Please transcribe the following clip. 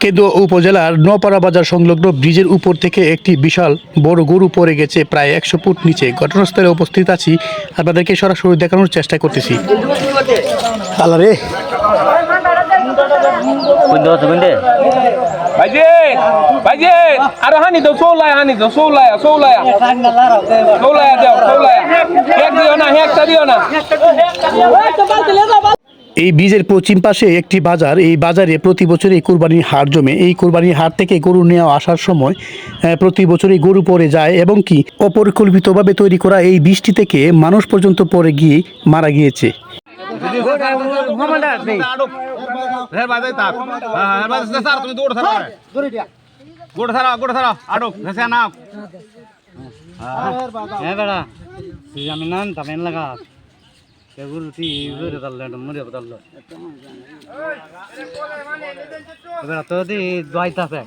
কেদুয়া উপজেলার নোপাড়া বাজার সংলগ্ন ব্রিজের উপর থেকে একটি বিশাল বড় গরু পড়ে গেছে প্রায় একশো ফুট নিচে ঘটনাস্থলে উপস্থিত আছি আপনাদেরকে সরাসরি দেখানোর চেষ্টা করতেছি আল্লাহ রে কোনটা আছে কোনটা Bajin, Bajin, ada hani do solaya hani do solaya solaya. Solaya dia, solaya. Hek dia na, hek tadi na. এই ব্রিজের পশ্চিম পাশে একটি বাজার এই বাজারে প্রতি বছরই কোরবানির হাট জমে এই কোরবানির হাট থেকে গরু নেওয়া আসার সময় প্রতি বছরই গরু পড়ে যায় এবং কি অপরিকল্পিতভাবে তৈরি করা এই বৃষ্টি থেকে মানুষ পর্যন্ত পড়ে গিয়ে মারা গিয়েছে হ্যাঁ হ্যাঁ আমি তামেন লাগা সেগুলো তুই ঘুরে তাল্লে মরে তাল্লো বেড়া তো দি দোয়াইতাছে